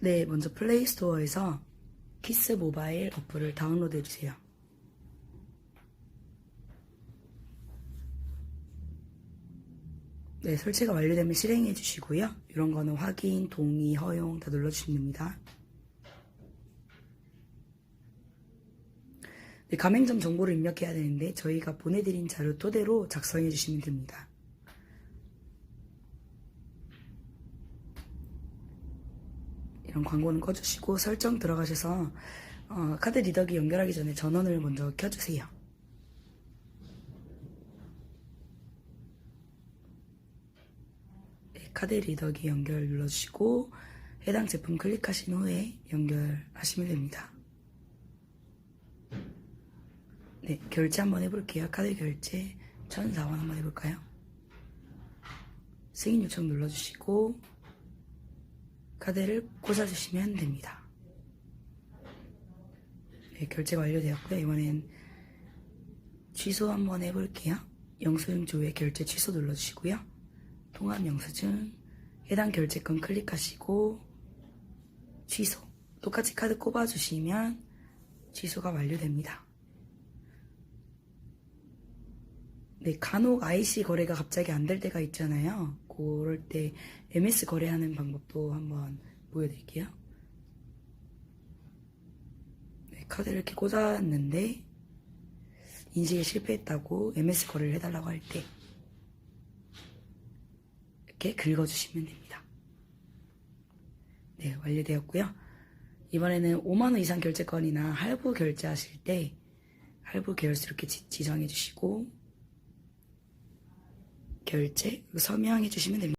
네, 먼저 플레이스토어에서 키스 모바일 어플을 다운로드 해주세요. 네, 설치가 완료되면 실행해 주시고요. 이런 거는 확인, 동의, 허용 다 눌러주시면 됩니다. 네, 가맹점 정보를 입력해야 되는데 저희가 보내드린 자료 토대로 작성해 주시면 됩니다. 이런 광고는 꺼주시고 설정 들어가셔서 어, 카드 리더기 연결하기 전에 전원을 먼저 켜주세요. 네, 카드 리더기 연결 눌러주시고 해당 제품 클릭하신 후에 연결하시면 됩니다. 네, 결제 한번 해볼게요. 카드 결제 1,004원 한번 해볼까요? 승인 요청 눌러주시고 카드를 꽂아주시면 됩니다. 네, 결제가 완료되었고요. 이번엔 취소 한번 해볼게요. 영수증 조회 결제 취소 눌러주시고요. 통합 영수증 해당 결제건 클릭하시고 취소 똑같이 카드 꼽아주시면 취소가 완료됩니다. 네, 간혹 IC 거래가 갑자기 안 될 때가 있잖아요. 그럴 때 MS 거래하는 방법도 한번 보여드릴게요. 네, 카드를 이렇게 꽂았는데 인식에 실패했다고 MS 거래를 해달라고 할 때 이렇게 긁어주시면 됩니다. 네, 완료되었고요. 이번에는 5만원 이상 결제건이나 할부 결제하실 때 할부 계열수 이렇게 지- 지정해 주시고 결제 그리고 서명해 주시면 됩니다.